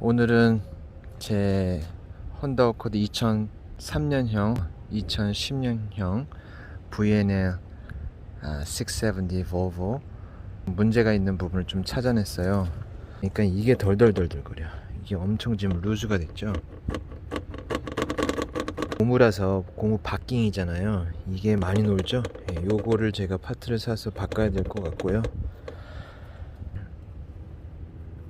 오늘은 제 혼다 어코드 2003년형, 2010년형 VNL 아, 670 볼보 문제가 있는 부분을 좀 찾아냈어요. 그러니까 이게 덜덜덜덜거려. 이게 엄청 지금 루즈가 됐죠. 고무라서 고무 바킹이잖아요. 이게 많이 놀죠. 예, 요거를 제가 파트를 사서 바꿔야 될 것 같고요.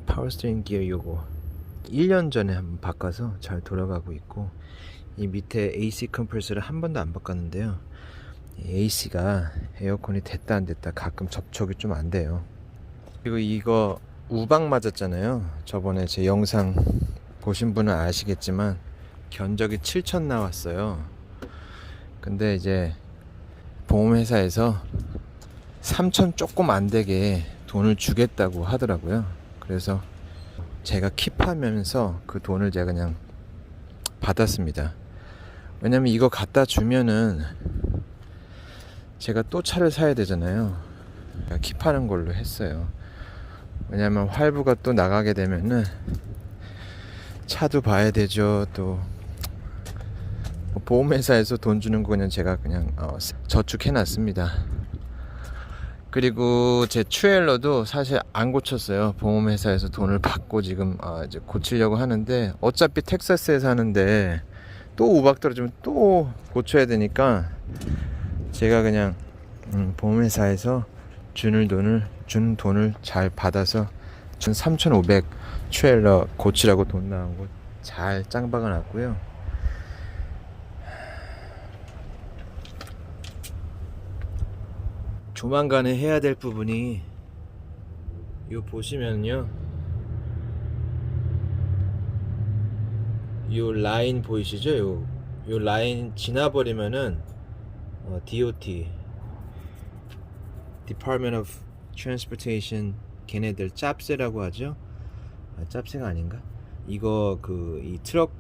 파워스트링 기어 요거 1년 전에 한번 바꿔서 잘 돌아가고 있고 이 밑에 AC 컴프레서를 한 번도 안 바꿨는데요. AC가 에어컨이 됐다 안 됐다 가끔 접촉이 좀 안 돼요. 그리고 이거 우박 맞았잖아요. 저번에 제 영상 보신 분은 아시겠지만 견적이 7천 나왔어요. 근데 이제 보험회사에서 3천 조금 안 되게 돈을 주겠다고 하더라고요. 그래서 제가 킵하면서 그 돈을 제가 그냥 받았습니다. 왜냐면 이거 갖다 주면은 제가 또 차를 사야 되잖아요. 킵하는 걸로 했어요. 왜냐면 활부가 또 나가게 되면은 차도 봐야 되죠. 또뭐 보험회사에서 돈 주는 거 그냥 제가 그냥 어, 저축해 놨습니다. 그리고 제 트레일러도 사실 안 고쳤어요. 보험회사에서 돈을 받고 지금 아, 이제 고치려고 하는데 어차피 텍사스에 사는데 또 우박 떨어지면 또 고쳐야 되니까 제가 그냥 음, 보험회사에서 주는 돈을 준 돈을 잘 받아서 전 3,500 트레일러 고치라고 돈 나온 거 잘 짱박아 놨고요. 조만간에 해야 될 부분이 요 보시면요. 요 라인 보이시죠? 요, 요 라인 지나버리면은 어, DOT Department of Transportation 걔네들 짭새라고 하죠? 아, 짭새가 아닌가? 이거 그 이 트럭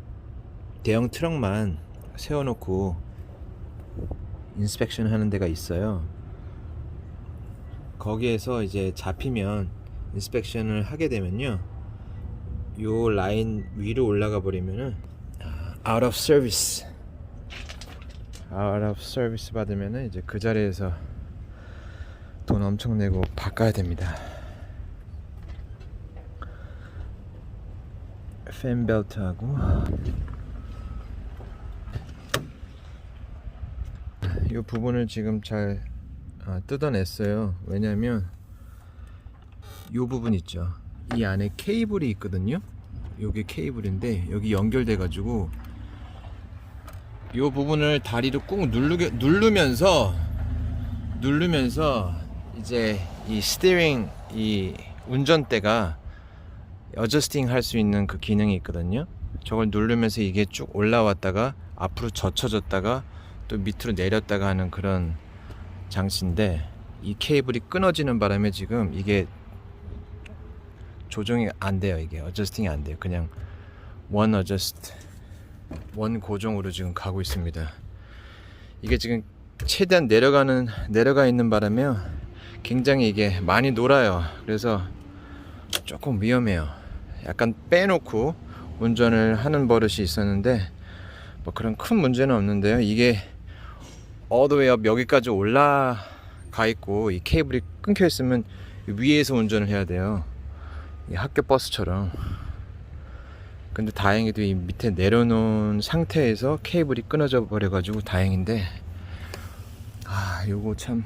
대형 트럭만 세워놓고 인스펙션 하는 데가 있어요 거기에서 이제 잡히면 인스펙션을 하게 되면요 요 라인 위로 올라가 버리면은 아, out of service. out of service 받으면은 이제 그 자리에서 돈 엄청 내고 바꿔야 됩니다. 팬 벨트하고. 이 부분을 지금 잘 아, 뜯어냈어요. 왜냐면 이 부분 있죠. 이 안에 케이블이 있거든요. 요게 케이블인데 여기 연결돼 가지고 이 부분을 다리로 꾹 누르게 누르면서 누르면서 이제 이 스티링 이 운전대가 어저스팅 할 수 있는 그 기능이 있거든요. 저걸 누르면서 이게 쭉 올라왔다가 앞으로 젖혀졌다가 또 밑으로 내렸다가 하는 그런 장치인데 이 케이블이 끊어지는 바람에 지금 이게 조정이 안 돼요. 이게 어저스팅이 안 돼요. 그냥 원 어저스트 원 고정으로 지금 가고 있습니다. 이게 지금 최대한 내려가는 내려가 있는 바람에 굉장히 이게 많이 놀아요. 그래서 조금 위험해요. 약간 빼놓고 운전을 하는 버릇이 있었는데 뭐 그런 큰 문제는 없는데요. 이게 어드웨이업 여기까지 올라가 있고 이 케이블이 끊겨 있으면 위에서 운전을 해야 돼요. 이 학교 버스처럼. 근데 다행히도 이 밑에 내려놓은 상태에서 케이블이 끊어져 버려가지고 다행인데 아 요거 참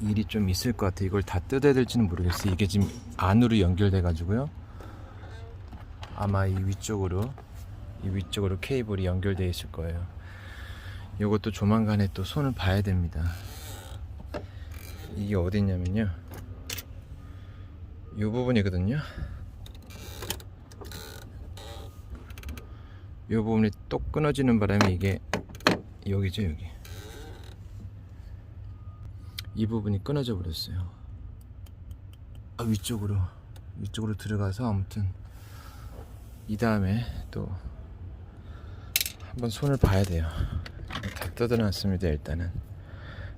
일이 좀 있을 것 같아. 이걸 다 뜯어야 될지는 모르겠어. 이게 지금 안으로 연결돼 가지고요. 아마 이 위쪽으로 이 위쪽으로 케이블이 연결돼 있을 거예요. 이것도 조만간에 또 손을 봐야 됩니다. 이게 어디냐면요. 이 부분이거든요. 이 부분이 또 끊어지는 바람에 이게 여기죠, 여기. 이 부분이 끊어져 버렸어요. 아, 위쪽으로 위쪽으로 들어가서 아무튼 이 다음에 또 한번 손을 봐야 돼요. 다 뜯어놨습니다 일단은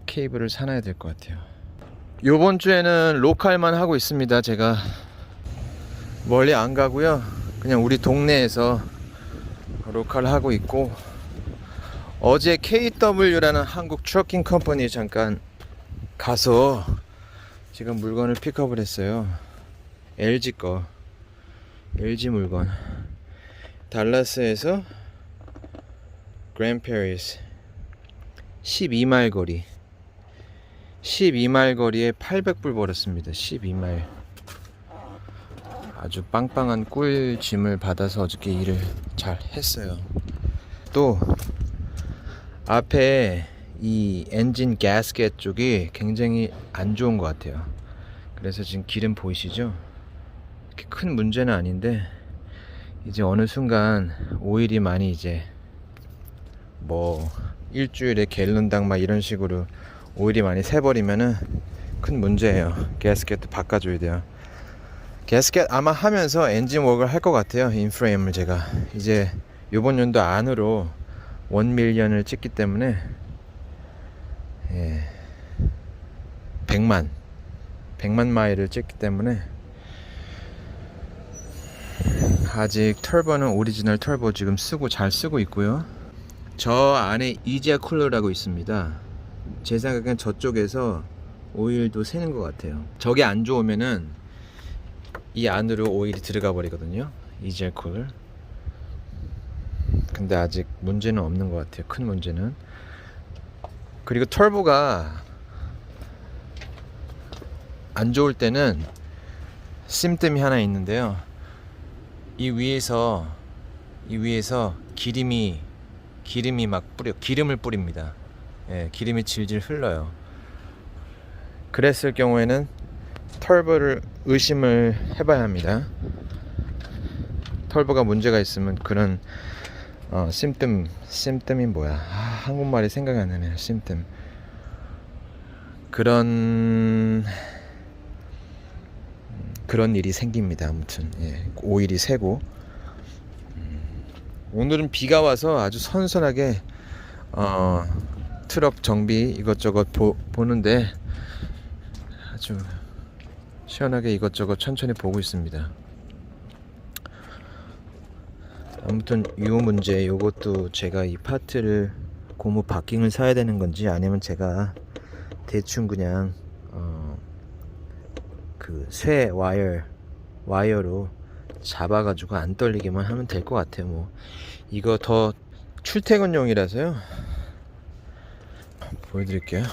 케이블을 사놔야 될 것 같아요. 요번 주에는 로컬만 하고 있습니다. 제가 멀리 안 가고요. 그냥 우리 동네에서 로컬 하고 있고 어제 KW라는 한국 트러킹 컴퍼니에 잠깐 가서 지금 물건을 픽업을 했어요. LG 거. LG 물건. 달라스에서 그랜페리스 12마일 거리. 12마일 거리에 800불 벌었습니다. 12마일. 아주 빵빵한 꿀짐을 받아서 어저께 일을 잘 했어요. 또 앞에 이 엔진 가스켓 쪽이 굉장히 안 좋은 것 같아요. 그래서 지금 기름 보이시죠? 큰 문제는 아닌데 이제 어느 순간 오일이 많이 이제 뭐 일주일에 갤런당 막 이런 식으로 오일이 많이 새버리면은 큰 문제예요. 가스켓도 바꿔줘야 돼요. 가스켓 아마 하면서 엔진 워크를 할것 같아요. 인프레임을 제가 이제 이번 연도 안으로 원 밀리언을 찍기 때문에 예, 100만 100만 마일을 찍기 때문에 아직 털보는 오리지널 털보 지금 쓰고 잘 쓰고 있고요. 저 안에 이지아 쿨러라고 있습니다. 제 생각엔 저쪽에서 오일도 새는 것 같아요. 저게 안 좋으면은 이 안으로 오일이 들어가 버리거든요. 이지아 쿨. 근데 아직 문제는 없는 것 같아요. 큰 문제는. 그리고 털보가 안 좋을 때는 심뜸이 하나 있는데요. 이 위에서 이 위에서 기름이 기름이 막 뿌려 기름을 뿌립니다. 예, 기름이 질질 흘러요. 그랬을 경우에는 털보를 의심을 해봐야 합니다. 털보가 문제가 있으면 그런 어, 심뜸 심뜸이 뭐야? 아, 한국말이 생각이 안 나네요. 심뜸 그런 그런 일이 생깁니다. 아무튼 예, 오일이 새고 음, 오늘은 비가 와서 아주 선선하게 어, 트럭 정비 이것저것 보, 보는데 아주 시원하게 이것저것 천천히 보고 있습니다. 아무튼 이 문제 요것도 제가 이 파트를 고무 바킹을 사야 되는 건지 아니면 제가 대충 그냥 어, 그쇠 와이어 와이어로 잡아가지고 안 떨리게만 하면 될 것 같아요. 뭐 이거 더 출퇴근용이라서요. 보여드릴게요.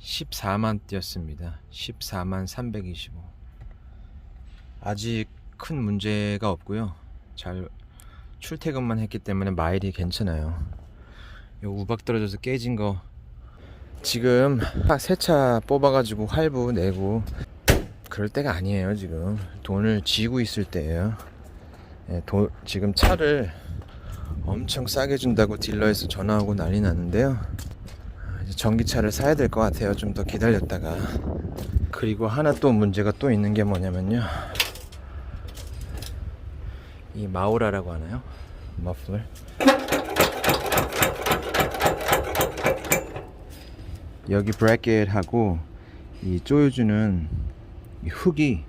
(14만) 뛰었습니다 (14만 325) 아직 큰 문제가 없고요 잘 출퇴근만 했기 때문에 마일이 괜찮아요 요 우박 떨어져서 깨진 거 지금 새 차 뽑아가지고 할부 내고 그럴 때가 아니에요 지금. 돈을 쥐고 있을 때예요. 예, 도, 지금 차를 엄청 싸게 준다고 딜러에서 전화하고 난리 났는데요. 전기차를 사야 될 것 같아요 좀 더 기다렸다가. 그리고 하나 또 문제가 또 있는 게 뭐냐면요. 이 마우라라고 하나요? 머플러 여기 브래켓하고 이 조여주는 이 흙이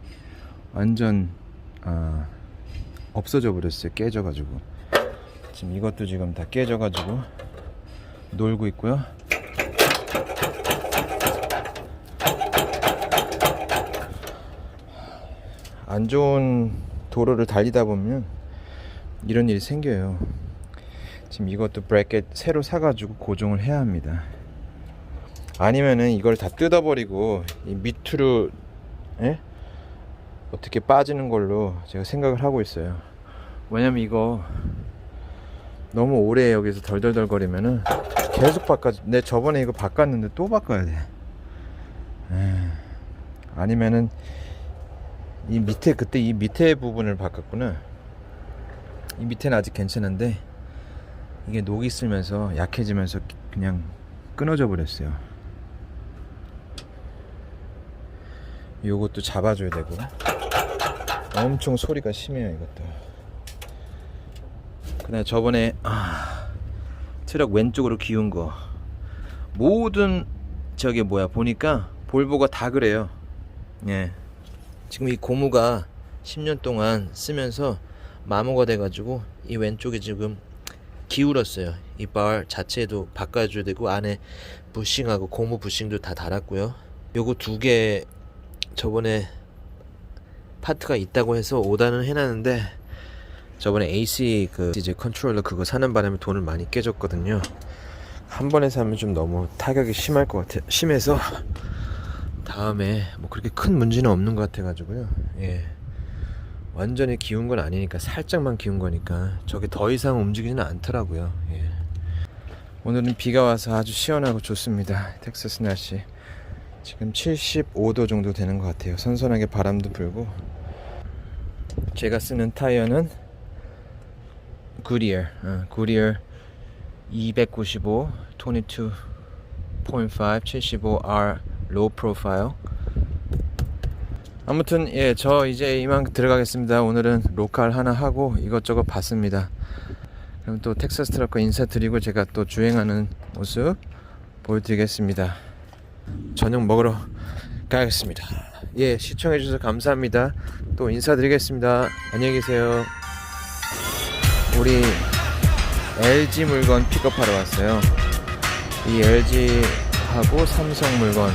완전 아, 없어져 버렸어요. 깨져가지고. 지금 이것도 지금 다 깨져가지고 놀고 있고요. 안 좋은 도로를 달리다 보면 이런 일이 생겨요. 지금 이것도 브래켓 새로 사가지고 고정을 해야 합니다 아니면은 이걸 다 뜯어버리고 이 밑으로 예? 어떻게 빠지는 걸로 제가 생각을 하고 있어요. 왜냐면 이거 너무 오래 여기서 덜덜덜 거리면은 계속 바꿔. 내 저번에 이거 바꿨는데 또 바꿔야 돼. 에이, 아니면은 이 밑에 그때 이 밑에 부분을 바꿨구나. 이 밑에는 아직 괜찮은데 이게 녹이 슬면서 약해지면서 그냥 끊어져 버렸어요. 요것도 잡아줘야 되고 엄청 소리가 심해요 이것도 그다음 저번에 아, 트럭 왼쪽으로 기운 거 모든 저게 뭐야 보니까 볼보가 다 그래요. 예. 지금 이 고무가 10년 동안 쓰면서 마모가 돼가지고 이 왼쪽에 지금 기울었어요. 이 bar 자체도 바꿔줘야 되고 안에 부싱하고 고무 부싱도 다 달았고요. 요거 두개 저번에 파트가 있다고 해서 오다는 해놨는데 저번에 AC 그 이제 컨트롤러 그거 사는 바람에 돈을 많이 깨졌거든요. 한 번에 사면 좀 너무 타격이 심할 것 같아 심해서 다음에 뭐 그렇게 큰 문제는 없는 것 같아가지고요. 예. 완전히 기운 건 아니니까 살짝만 기운 거니까 저게 더 이상 움직이지는 않더라고요. 예. 오늘은 비가 와서 아주 시원하고 좋습니다. 텍사스 날씨. 지금 75도 정도 되는 것 같아요. 선선하게 바람도 불고. 제가 쓰는 타이어는 구리어, 어, 구리어 295, 22.5, 75R 로우 프로파일. 아무튼 예, 저 이제 이만 들어가겠습니다. 오늘은 로컬 하나 하고 이것저것 봤습니다. 그럼 또 텍사스 트럭과 인사드리고 제가 또 주행하는 모습 보여드리겠습니다. 저녁 먹으러 가겠습니다. 예, 시청해주셔서 감사합니다. 또 인사드리겠습니다. 안녕히 계세요. 우리 LG 물건 픽업하러 왔어요. 이 LG하고 삼성 물건